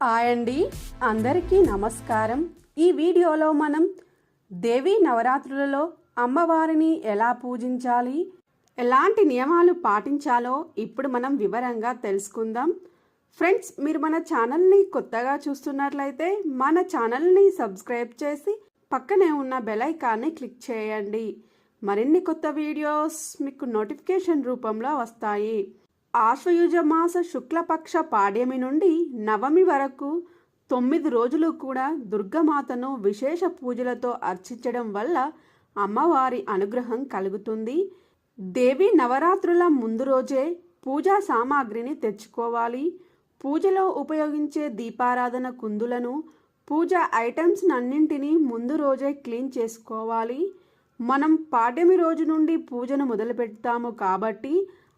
Hi అండి. అందరికీ నమస్కారం. ఈ వీడియోలో మనం దేవీ నవరాత్రులలో అమ్మవారిని ఎలా పూజించాలి ఎలాంటి నియమాలు పాటించాలో ఇప్పుడు మనం వివరంగా తెలుసుకుందాం. ఫ్రెండ్స్ మీరు మన ఛానల్ని కొత్తగా చూస్తున్నట్లయితే మన ఛానల్ని సబ్స్క్రైబ్ చేసి పక్కనే ఉన్న బెలైకాన్ని క్లిక్ చేయండి. మరిన్ని కొత్త వీడియోస్ మీకు నోటిఫికేషన్ రూపంలో వస్తాయి. ఆశ్వయుజమాస శుక్లపక్ష పాడ్యమి నుండి నవమి వరకు తొమ్మిది రోజులు కూడా దుర్గమాతను విశేష పూజలతో అర్చించడం వల్ల అమ్మవారి అనుగ్రహం కలుగుతుంది. దేవి నవరాత్రుల ముందు రోజే పూజా సామాగ్రిని తెచ్చుకోవాలి. పూజలో ఉపయోగించే దీపారాధన కుందులను పూజ ఐటమ్స్ అన్నింటినీ ముందు రోజే క్లీన్ చేసుకోవాలి. మనం పాడ్యమి రోజు నుండి పూజను మొదలు పెడతాము కాబట్టి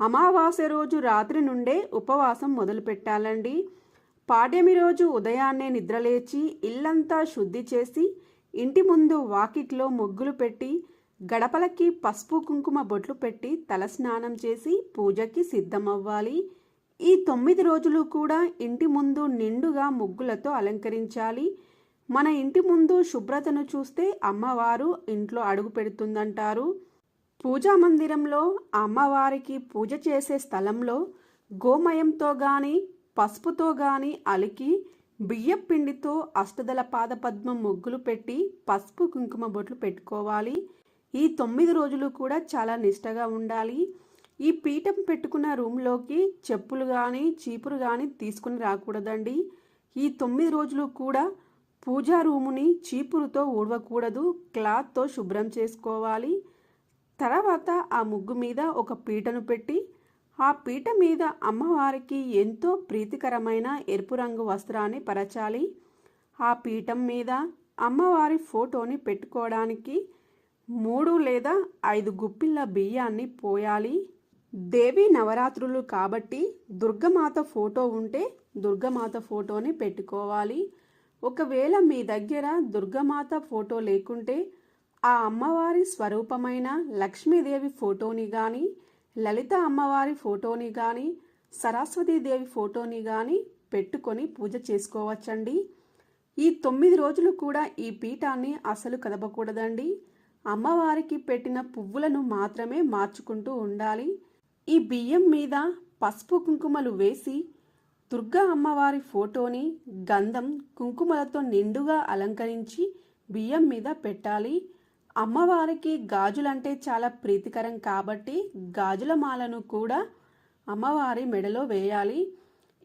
అమావాస్య రోజు రాత్రి నుండే ఉపవాసం మొదలు పెట్టాలండి పాడ్యమి రోజు ఉదయాన్నే నిద్రలేచి ఇల్లంతా శుద్ధి చేసి ఇంటి ముందు వాకిట్లో ముగ్గులు పెట్టి గడపలకి పసుపు కుంకుమ బొట్లు పెట్టి తలస్నానం చేసి పూజకి సిద్ధమవ్వాలి. ఈ తొమ్మిది రోజులు కూడా ఇంటి ముందు నిండుగా ముగ్గులతో అలంకరించాలి. మన ఇంటి ముందు శుభ్రతను చూస్తే అమ్మవారు ఇంట్లో అడుగు పెడుతుందంటారు. పూజా మందిరంలో అమ్మవారికి పూజ చేసే స్థలంలో గోమయంతో గాని పసుపుతో గాని అలికి బియ్యం పిండితో అష్టదల పాదపద్మం ముగ్గులు పెట్టి పసుపు కుంకుమ బొట్లు పెట్టుకోవాలి. ఈ తొమ్మిది రోజులు కూడా చాలా నిష్టగా ఉండాలి. ఈ పీఠం పెట్టుకున్న రూమ్లోకి చెప్పులు కానీ చీపురు కానీ తీసుకుని రాకూడదండి. ఈ తొమ్మిది రోజులు కూడా పూజా రూముని చీపురుతో ఊడవకూడదు. క్లాత్తో శుభ్రం చేసుకోవాలి. తర్వాత ఆ ముగ్గు మీద ఒక పీటను పెట్టి ఆ పీట మీద అమ్మవారికి ఎంతో ప్రీతికరమైన ఎరుపు రంగు వస్త్రాన్ని పరచాలి. ఆ పీఠం మీద అమ్మవారి ఫోటోని పెట్టుకోవడానికి మూడు లేదా ఐదు గుప్పిళ్ళ బియ్యాన్ని పోయాలి. దేవి నవరాత్రులు కాబట్టి దుర్గమాత ఫోటో ఉంటే దుర్గమాత ఫోటోని పెట్టుకోవాలి. ఒకవేళ మీ దగ్గర దుర్గమాత ఫోటో లేకుంటే ఆ అమ్మవారి స్వరూపమైన లక్ష్మీదేవి ఫోటోని కానీ లలిత అమ్మవారి ఫోటోని కానీ సరస్వతీదేవి ఫోటోని కానీ పెట్టుకొని పూజ చేసుకోవచ్చండి. ఈ తొమ్మిది రోజులు కూడా ఈ పీఠాన్ని అసలు కదపకూడదండి. అమ్మవారికి పెట్టిన పువ్వులను మాత్రమే మార్చుకుంటూ ఉండాలి. ఈ బియ్యం మీద పసుపు కుంకుమలు వేసి దుర్గా అమ్మవారి ఫోటోని గంధం కుంకుమలతో నిండుగా అలంకరించి బియ్యం మీద పెట్టాలి. అమ్మవారికి గాజులంటే చాలా ప్రీతికరం కాబట్టి గాజుల మాలను కూడా అమ్మవారి మెడలో వేయాలి.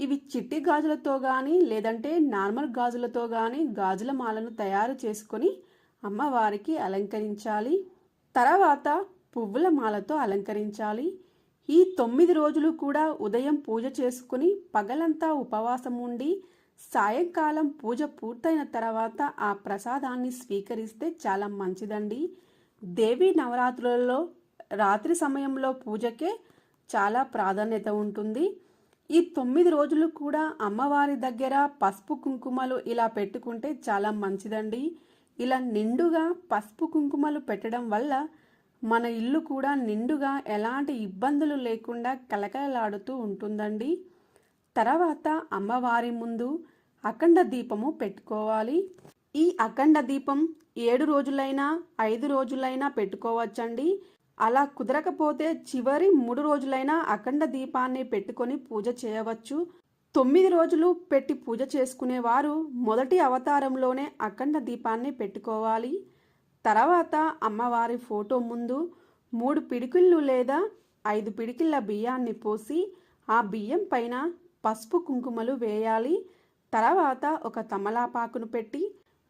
ఇవి చిట్టి గాజులతో కానీ లేదంటే నార్మల్ గాజులతో కానీ గాజుల మాలను తయారు చేసుకొని అమ్మవారికి అలంకరించాలి. తర్వాత పువ్వుల మాలతో అలంకరించాలి. ఈ తొమ్మిది రోజులు కూడా ఉదయం పూజ చేసుకుని పగలంతా ఉపవాసం ఉండి సాయంకాలం పూజ పూర్తయిన తర్వాత ఆ ప్రసాదాన్ని స్వీకరిస్తే చాలా మంచిదండి. దేవి నవరాత్రులలో రాత్రి సమయంలో పూజకే చాలా ప్రాధాన్యత ఉంటుంది. ఈ తొమ్మిది రోజులు కూడా అమ్మవారి దగ్గర పసుపు కుంకుమలు ఇలా పెట్టుకుంటే చాలా మంచిదండి. ఇలా నిండుగా పసుపు కుంకుమలు పెట్టడం వల్ల మన ఇల్లు కూడా నిండుగా ఎలాంటి ఇబ్బందులు లేకుండా కలకలలాడుతూ ఉంటుందండి. తర్వాత అమ్మవారి ముందు అఖండ దీపము పెట్టుకోవాలి. ఈ అఖండ దీపం ఏడు రోజులైనా ఐదు రోజులైనా పెట్టుకోవచ్చండి. అలా కుదరకపోతే చివరి మూడు రోజులైనా అఖండ దీపాన్ని పెట్టుకొని పూజ చేయవచ్చు. తొమ్మిది రోజులు పెట్టి పూజ చేసుకునేవారు మొదటి అవతారంలోనే అఖండ దీపాన్ని పెట్టుకోవాలి. తర్వాత అమ్మవారి ఫోటో ముందు మూడు పిడికిళ్ళు లేదా ఐదు పిడికిళ్ళ బియ్యాన్ని పోసి ఆ బియ్యం పైన పసుపు కుంకుమలు వేయాలి. తర్వాత ఒక తమలాపాకును పెట్టి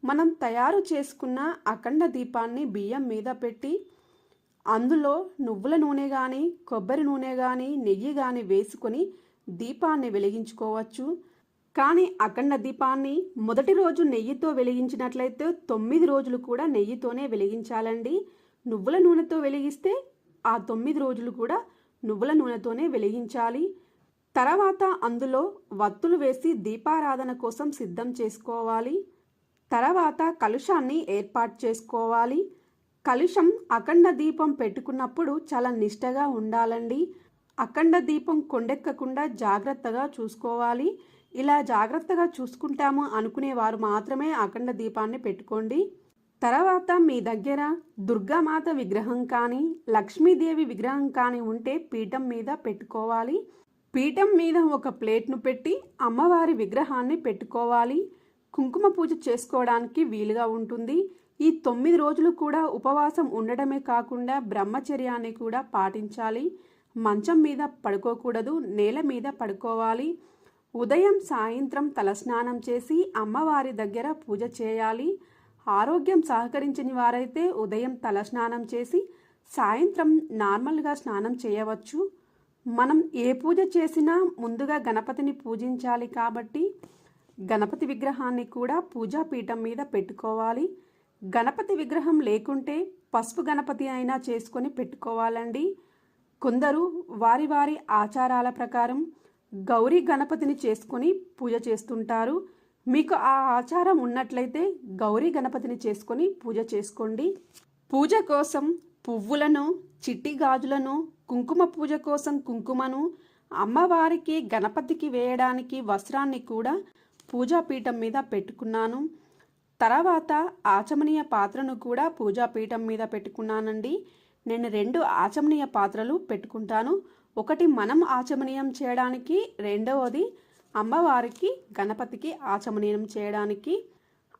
మనం తయారు చేసుకున్న అఖండ దీపాన్ని బియ్యం మీద పెట్టి అందులో నువ్వుల నూనె కానీ కొబ్బరి నూనె కానీ నెయ్యి కానీ వేసుకొని దీపాన్ని వెలిగించుకోవచ్చు. కానీ అఖండ దీపాన్ని మొదటి రోజు నెయ్యితో వెలిగించినట్లయితే తొమ్మిది రోజులు కూడా నెయ్యితోనే వెలిగించాలండి. నువ్వుల నూనెతో వెలిగిస్తే ఆ తొమ్మిది రోజులు కూడా నువ్వుల నూనెతోనే వెలిగించాలి. తర్వాత అందులో వత్తులు వేసి దీపారాధన కోసం సిద్ధం చేసుకోవాలి. తర్వాత కలుషాన్ని ఏర్పాటు చేసుకోవాలి. కలుషం అఖండ దీపం పెట్టుకున్నప్పుడు చాలా నిష్టగా ఉండాలండి. అఖండ దీపం కొండెక్కకుండా జాగ్రత్తగా చూసుకోవాలి. ఇలా జాగ్రత్తగా చూసుకుంటాము అనుకునేవారు మాత్రమే అఖండ దీపాన్ని పెట్టుకోండి. తర్వాత మీ దగ్గర దుర్గామాత విగ్రహం కానీ లక్ష్మీదేవి విగ్రహం కానీ ఉంటే పీఠం మీద పెట్టుకోవాలి. పీఠం మీద ఒక ప్లేట్ను పెట్టి అమ్మవారి విగ్రహాన్ని పెట్టుకోవాలి. కుంకుమ పూజ చేసుకోవడానికి వీలుగా ఉంటుంది. ఈ తొమ్మిది రోజులు కూడా ఉపవాసం ఉండడమే కాకుండా బ్రహ్మచర్యాన్ని కూడా పాటించాలి. మంచం మీద పడుకోకూడదు నేల మీద పడుకోవాలి. ఉదయం సాయంత్రం తలస్నానం చేసి అమ్మవారి దగ్గర పూజ చేయాలి. ఆరోగ్యం సహకరించని వారైతే ఉదయం తలస్నానం చేసి సాయంత్రం నార్మల్గా స్నానం చేయవచ్చు. మనం ఏ పూజ చేసినా ముందుగా గణపతిని పూజించాలి కాబట్టి గణపతి విగ్రహాన్ని కూడా పూజాపీఠం మీద పెట్టుకోవాలి. గణపతి విగ్రహం లేకుంటే పసుపు గణపతి అయినా చేసుకొని పెట్టుకోవాలండి. కొందరు వారి వారి ఆచారాల ప్రకారం గౌరీ గణపతిని చేసుకొని పూజ చేస్తుంటారు. మీకు ఆ ఆచారం ఉన్నట్లయితే గౌరీ గణపతిని చేసుకొని పూజ చేసుకోండి. పూజ కోసం పువ్వులను చిట్టి గాజులను కుంకుమ పూజ కోసం కుంకుమను అమ్మవారికి గణపతికి వేయడానికి వస్త్రాన్ని కూడా పూజాపీఠం మీద పెట్టుకున్నాను. తర్వాత ఆచమనీయ పాత్రను కూడా పూజాపీఠం మీద పెట్టుకున్నానండి. నేను రెండు ఆచమనీయ పాత్రలు పెట్టుకుంటాను. ఒకటి మనం ఆచమనీయం చేయడానికి రెండవది అమ్మవారికి గణపతికి ఆచమనీయం చేయడానికి.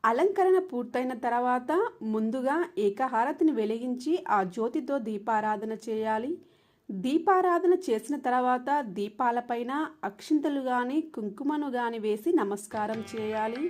అలంకరణ పూర్తయిన తర్వాత ముందుగా ఏకహారతిని వెలిగించి ఆ జ్యోతితో దీపారాధన చేయాలి. దీపారాధన చేసిన తర్వాత దీపాలపైన అక్షింతలు గాని కుంకుమను గాని వేసి నమస్కారం చేయాలి.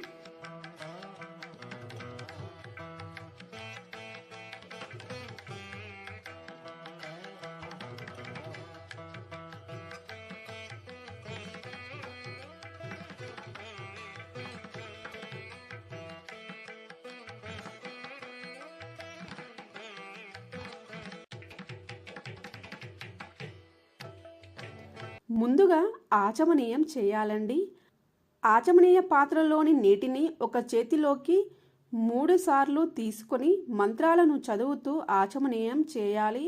ముందుగా ఆచమనీయం చేయాలండి. ఆచమనీయ పాత్రలోని నీటిని ఒక చేతిలోకి మూడు సార్లు తీసుకొని మంత్రాలను చదువుతూ ఆచమనీయం చేయాలి.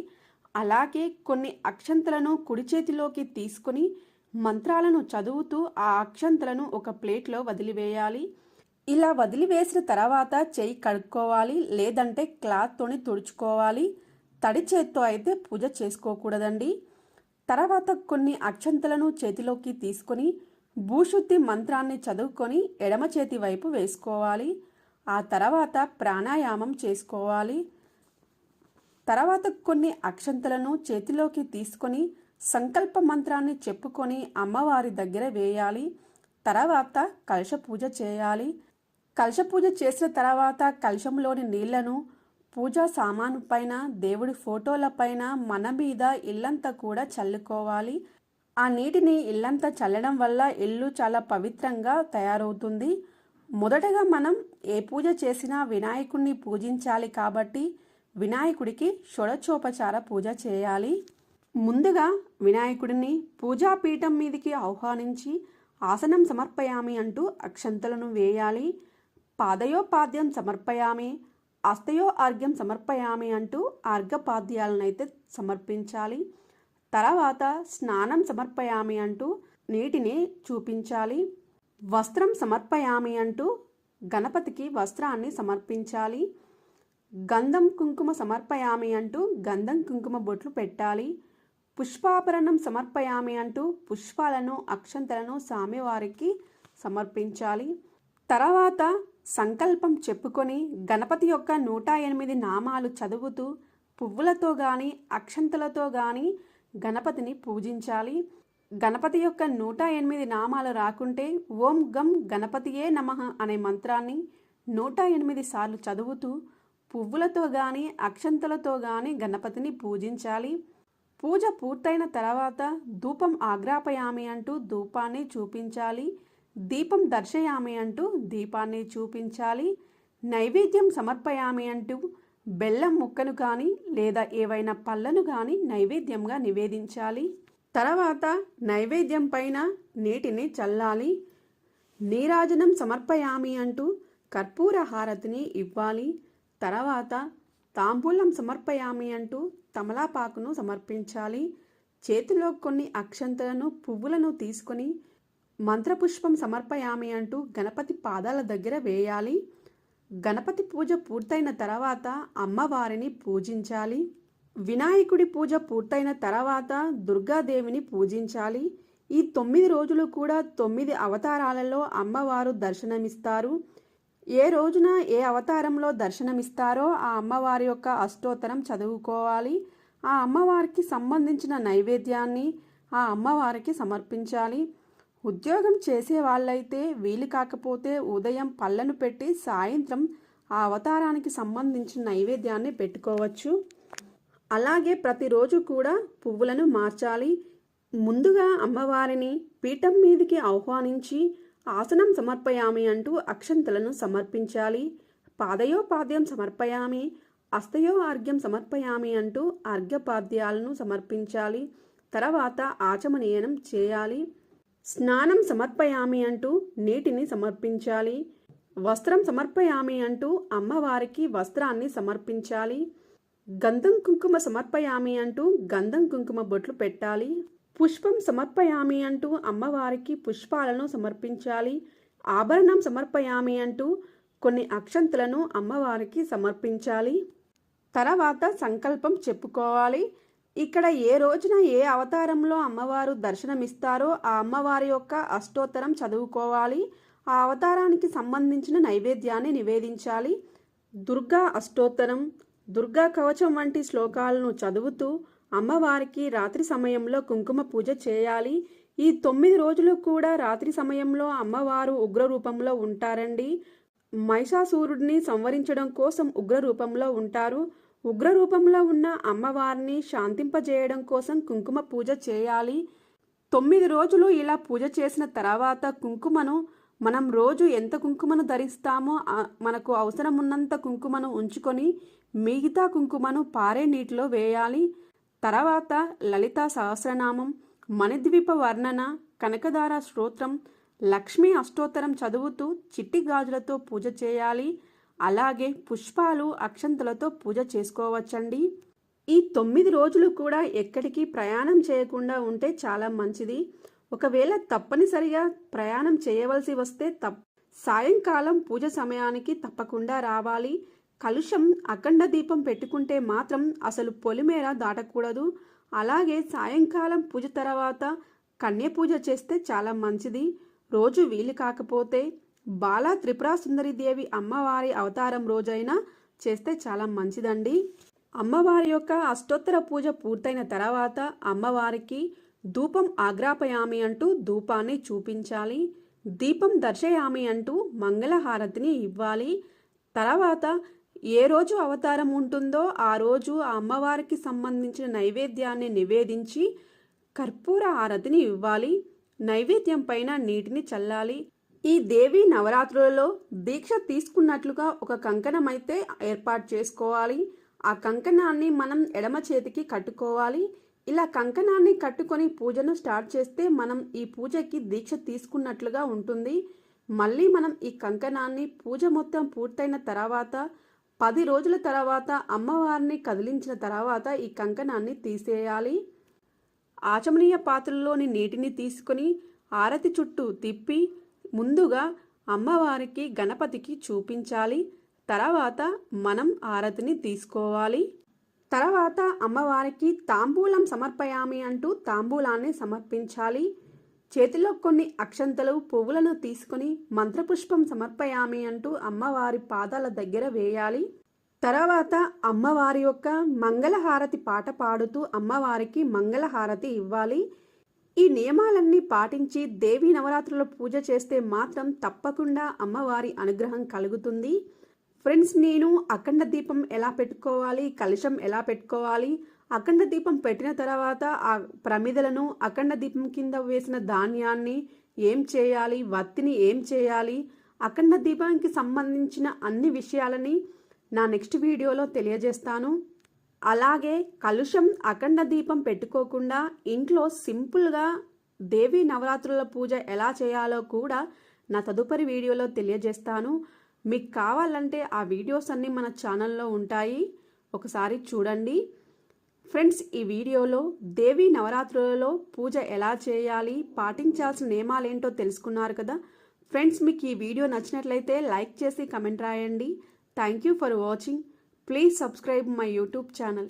అలాగే కొన్ని అక్షంతలను కుడి చేతిలోకి తీసుకొని మంత్రాలను చదువుతూ ఆ అక్షంతలను ఒక ప్లేట్లో వదిలివేయాలి. ఇలా వదిలివేసిన తర్వాత చేయి కడుక్కోవాలి లేదంటే క్లాత్తోని తుడుచుకోవాలి. తడి చేత్తో అయితే పూజ చేసుకోకూడదండి. తర్వాత కొన్ని అక్షంతలను చేతిలోకి తీసుకొని భూశుద్ధి మంత్రాన్ని చదువుకొని ఎడమ చేతి వైపు వేసుకోవాలి. ఆ తర్వాత ప్రాణాయామం చేసుకోవాలి. తర్వాత కొన్ని అక్షంతలను చేతిలోకి తీసుకొని సంకల్ప మంత్రాన్ని చెప్పుకొని అమ్మవారి దగ్గర వేయాలి. తర్వాత కలశ పూజ చేయాలి. కలశ పూజ చేసిన తర్వాత కలశంలోని నీళ్ళను పూజా సామాను పైన దేవుడి ఫోటోలపైన మన మీద ఇల్లంతా కూడా చల్లుకోవాలి. ఆ నీటిని ఇల్లంతా చల్లడం వల్ల ఇల్లు చాలా పవిత్రంగా తయారవుతుంది. మొదటగా మనం ఏ పూజ చేసినా వినాయకుడిని పూజించాలి కాబట్టి వినాయకుడికి షొడచోపచార పూజ చేయాలి. ముందుగా వినాయకుడిని పూజాపీఠం మీదకి ఆహ్వానించి ఆసనం సమర్పయామి అంటూ అక్షంతలను వేయాలి. పాదయోపాద్యం సమర్పయామి. అస్తయో అర్ఘ్యం సమర్పయామి అంటూ అర్ఘపాద్యాలనైతే సమర్పించాలి. తర్వాత స్నానం సమర్పయామి అంటూ నీటిని చూపించాలి. వస్త్రం సమర్పయామి అంటూ గణపతికి వస్త్రాన్ని సమర్పించాలి. గంధం కుంకుమ సమర్పయామి అంటూ గంధం కుంకుమ బొట్లు పెట్టాలి. పుష్పాభరణం సమర్పయామి అంటూ పుష్పాలను అక్షంతలను స్వామివారికి సమర్పించాలి. తర్వాత సంకల్పం చెప్పుకొని గణపతి యొక్క నూట ఎనిమిది నామాలు చదువుతూ పువ్వులతో గాని అక్షంతలతో గాని గణపతిని పూజించాలి. గణపతి యొక్క నూట ఎనిమిది నామాలు రాకుంటే ఓం గం గణపతియే నమః అనే మంత్రాన్ని నూట ఎనిమిది సార్లు చదువుతూ పువ్వులతో గాని అక్షంతలతో గాని గణపతిని పూజించాలి. పూజ పూర్తయిన తర్వాత ధూపం ఆగ్రాపయామి అంటూ ధూపాన్ని చూపించాలి. దీపం దర్శయామి అంటూ దీపాన్ని చూపించాలి నైవేద్యం సమర్పయామి అంటూ బెల్లం ముక్కను కానీ లేదా ఏవైనా పళ్ళను కానీ నైవేద్యంగా నివేదించాలి. తర్వాత నైవేద్యం పైన నీటిని చల్లాలి. నీరాజనం సమర్పయామి అంటూ కర్పూర హారతిని ఇవ్వాలి. తర్వాత తాంబూలం సమర్పయామి అంటూ తమలాపాకును సమర్పించాలి. చేతిలో కొన్ని అక్షంతలను పువ్వులను తీసుకొని మంత్రపుష్పం సమర్పయామి అంటూ గణపతి పాదాల దగ్గర వేయాలి. గణపతి పూజ పూర్తయిన తర్వాత అమ్మవారిని పూజించాలి. వినాయకుడి పూజ పూర్తయిన తర్వాత దుర్గాదేవిని పూజించాలి. ఈ తొమ్మిది రోజులు కూడా తొమ్మిది అవతారాలలో అమ్మవారు దర్శనమిస్తారు. ఏ రోజున ఏ అవతారంలో దర్శనమిస్తారో ఆ అమ్మవారి యొక్క అష్టోత్తరం చదువుకోవాలి. ఆ అమ్మవారికి సంబంధించిన నైవేద్యాన్ని ఆ అమ్మవారికి సమర్పించాలి. ఉద్యోగం చేసే వాళ్ళైతే వీలు కాకపోతే ఉదయం పళ్ళను పెట్టి సాయంత్రం ఆ అవతారానికి సంబంధించిన నైవేద్యాన్ని పెట్టుకోవచ్చు. అలాగే ప్రతిరోజు కూడా పువ్వులను మార్చాలి. ముందుగా అమ్మవారిని పీఠం మీదికి ఆహ్వానించి ఆసనం సమర్పయామి అంటూ అక్షంతలను సమర్పించాలి. పాదయోపాద్యం సమర్పయామి అస్తయో ఆర్ఘ్యం సమర్పయామి అంటూ అర్ఘ్యపాద్యాలను సమర్పించాలి. తర్వాత ఆచమనీయనం చేయాలి. స్నానం సమర్పయామి అంటూ నీటిని సమర్పించాలి. వస్త్రం సమర్పయామి అంటూ అమ్మవారికి వస్త్రాన్ని సమర్పించాలి. గంధం కుంకుమ సమర్పయామి అంటూ గంధం కుంకుమ బొట్లు పెట్టాలి. పుష్పం సమర్పయామి అంటూ అమ్మవారికి పుష్పాలను సమర్పించాలి. ఆభరణం సమర్పయామి అంటూ కొన్ని అక్షంతలను అమ్మవారికి సమర్పించాలి. తర్వాత సంకల్పం చెప్పుకోవాలి. ఇక్కడ ఏ రోజున ఏ అవతారంలో అమ్మవారు దర్శనమిస్తారో ఆ అమ్మవారి యొక్క అష్టోత్తరం చదువుకోవాలి. ఆ అవతారానికి సంబంధించిన నైవేద్యాన్ని నివేదించాలి. దుర్గా అష్టోత్తరం దుర్గా కవచం వంటి శ్లోకాలను చదువుతూ అమ్మవారికి రాత్రి సమయంలో కుంకుమ పూజ చేయాలి. ఈ తొమ్మిది రోజులు కూడా రాత్రి సమయంలో అమ్మవారు ఉగ్ర రూపంలో ఉంటారండి. మహిషాసూరుడిని సంవరించడం కోసం ఉగ్ర రూపంలో ఉంటారు. ఉగ్ర రూపంలో ఉన్న అమ్మవారిని శాంతింపజేయడం కోసం కుంకుమ పూజ చేయాలి. తొమ్మిది రోజులు ఇలా పూజ చేసిన తర్వాత కుంకుమను మనం రోజు ఎంత కుంకుమను ధరిస్తామో మనకు అవసరం ఉన్నంత కుంకుమను ఉంచుకొని మిగతా కుంకుమను పారే నీటిలో వేయాలి. తర్వాత లలితా సహస్రనామం మణిద్వీప వర్ణన కనకదార స్తోత్రం లక్ష్మీ అష్టోత్తరం చదువుతూ చిట్టి గాజులతో పూజ చేయాలి. అలాగే పుష్పాలు అక్షంతలతో పూజ చేసుకోవచ్చండి. ఈ తొమ్మిది రోజులు కూడా ఎక్కడికి ప్రయాణం చేయకుండా ఉంటే చాలా మంచిది. ఒకవేళ తప్పనిసరిగా ప్రయాణం చేయవలసి వస్తే తప్ సాయంకాలం పూజ సమయానికి తప్పకుండా రావాలి. కలుషం అఖండ దీపం పెట్టుకుంటే మాత్రం అసలు పొలిమేర దాటకూడదు. అలాగే సాయంకాలం పూజ తర్వాత కన్య పూజ చేస్తే చాలా మంచిది. రోజు వీలు కాకపోతే బాలా త్రిపురా సుందరిదేవి అమ్మవారి అవతారం రోజైనా చేస్తే చాలా మంచిదండి. అమ్మవారి యొక్క అష్టోత్తర పూజ పూర్తయిన తర్వాత అమ్మవారికి ధూపం ఆగ్రాపయామి అంటూ ధూపాన్ని చూపించాలి. దీపం దర్శయామి అంటూ మంగళహారతిని ఇవ్వాలి. తర్వాత ఏ రోజు అవతారం ఉంటుందో ఆ రోజు ఆ అమ్మవారికి సంబంధించిన నైవేద్యాన్ని నివేదించి కర్పూర హారతిని ఇవ్వాలి. నైవేద్యం పైన నీటిని చల్లాలి. ఈ దేవి నవరాత్రులలో దీక్ష తీసుకున్నట్లుగా ఒక కంకణం అయితే ఏర్పాటు చేసుకోవాలి. ఆ కంకణాన్ని మనం ఎడమ చేతికి కట్టుకోవాలి. ఇలా కంకణాన్ని కట్టుకొని పూజను స్టార్ట్ చేస్తే మనం ఈ పూజకి దీక్ష తీసుకున్నట్లుగా ఉంటుంది. మళ్ళీ మనం ఈ కంకణాన్ని పూజ మొత్తం పూర్తయిన తర్వాత పది రోజుల తర్వాత అమ్మవారిని కదిలించిన తర్వాత ఈ కంకణాన్ని తీసేయాలి. ఆచమనీయ పాత్రలోని నీటిని తీసుకొని ఆరతి చుట్టూ తిప్పి ముందుగా అమ్మవారికి గణపతికి చూపించాలి. తర్వాత మనం ఆరతిని తీసుకోవాలి. తర్వాత అమ్మవారికి తాంబూలం సమర్పయామి అంటూ తాంబూలాన్ని సమర్పించాలి. చేతిలో కొన్ని అక్షంతలు పువ్వులను తీసుకొని మంత్రపుష్పం సమర్పయామి అంటూ అమ్మవారి పాదాల దగ్గర వేయాలి. తర్వాత అమ్మవారి యొక్క మంగళహారతి పాట పాడుతూ అమ్మవారికి మంగళహారతి ఇవ్వాలి. ఈ నియమాలన్నీ పాటించి దేవీ నవరాత్రుల పూజ చేస్తే మాత్రం తప్పకుండా అమ్మవారి అనుగ్రహం కలుగుతుంది. ఫ్రెండ్స్ నేను అఖండ దీపం ఎలా పెట్టుకోవాలి కలశం ఎలా పెట్టుకోవాలి అఖండ దీపం పెట్టిన తర్వాత ఆ ప్రమిదలను అఖండ దీపం కింద వేసిన ధాన్యాన్ని ఏం చేయాలి వత్తిని ఏం చేయాలి అఖండ దీపానికి సంబంధించిన అన్ని విషయాలని నా నెక్స్ట్ వీడియోలో తెలియజేస్తాను. అలాగే కలుషం అఖండ దీపం పెట్టుకోకుండా ఇంట్లో సింపుల్గా దేవీ నవరాత్రుల పూజ ఎలా చేయాలో కూడా నా తదుపరి వీడియోలో తెలియజేస్తాను. మీకు కావాలంటే ఆ వీడియోస్ అన్నీ మన ఛానల్లో ఉంటాయి. ఒకసారి చూడండి. ఫ్రెండ్స్ ఈ వీడియోలో దేవి నవరాత్రులలో పూజ ఎలా చేయాలి పాటించాల్సిన నియమాలు ఏంటో తెలుసుకున్నారు కదా. ఫ్రెండ్స్ మీకు ఈ వీడియో నచ్చినట్లయితే లైక్ చేసి కమెంట్ రాయండి. Thank you for watching. Please subscribe my YouTube channel.